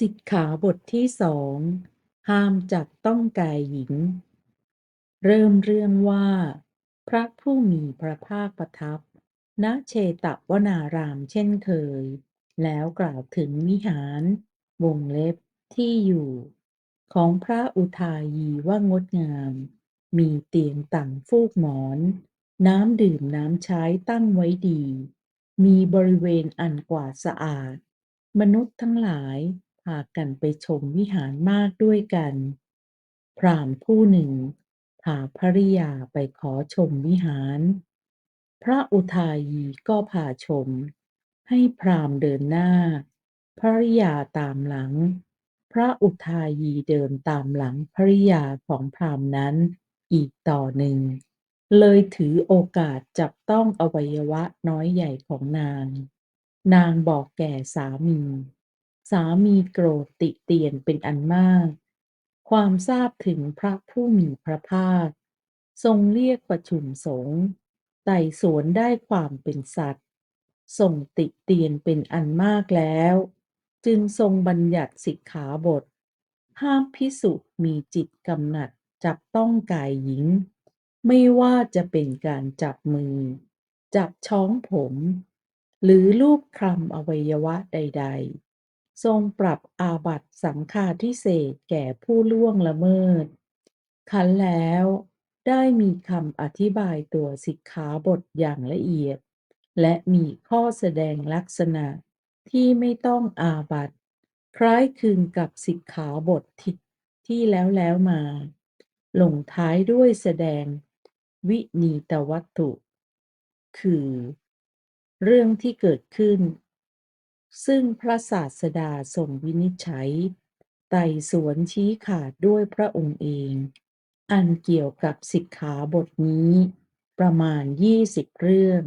สิกขาบทที่สองห้ามจับต้องกายหญิง เริ่มเรื่องว่า พระผู้มีพระภาคประทับ ณเชตวนารามเช่นเคย แล้วกล่าวถึงวิหาร วงเล็บที่อยู่ ของพระอุทายีว่างดงาม มีเตียงต่างฟูกหมอน น้ำดื่มน้ำใช้ตั้งไว้ดี มีบริเวณอันกว่าสะอาด มนุษย์ทั้งหลาย พากันไปชมวิหารมากด้วยกัน พราหมณ์ผู้หนึ่งพาภริยาไปขอชมวิหาร พระอุทายีก็พาชม ให้พราหมณ์เดินหน้า ภริยาตามหลัง พระอุทายีเดินตามหลังภริยาของพราหมณ์นั้นอีกต่อหนึ่ง เลยถือโอกาสจับต้องอวัยวะน้อยใหญ่ของนาง นางบอกแก่สามี สามีโกรธติเตียนเป็นอันมาก ความทราบถึงพระผู้มีพระภาค ทรงเรียกประชุมสงฆ์ไต่สวนได้ความเป็นสัตว์ส่งติเตียนเป็นอันมากแล้ว จึงทรงบัญญัติสิกขาบท ห้ามภิกษุมีจิตกำหนัดจับต้องกายหญิง ไม่ว่าจะเป็นการจับมือ จับช้องผม หรือลูบคลำอวัยวะใด ๆ ทรงปรับอาบัติสังฆาทิเศษแก่ผู้ล่วงละเมิด คันแล้วได้มีคำอธิบายตัวสิกขาบทอย่างละเอียด และมีข้อแสดงลักษณะที่ไม่ต้องอาบัติคล้ายคลึงกับสิกขาบทที่ที่แล้วแล้วมา ลงท้ายด้วยแสดงวินีตวัตถุ คือ เรื่องที่เกิดขึ้น ซึ่งพระศาสดาทรงวินิจฉัย ไต่สวนชี้ขาดด้วยพระองค์เอง อันเกี่ยวกับสิกขาบทนี้ ประมาณยี่สิบเรื่อง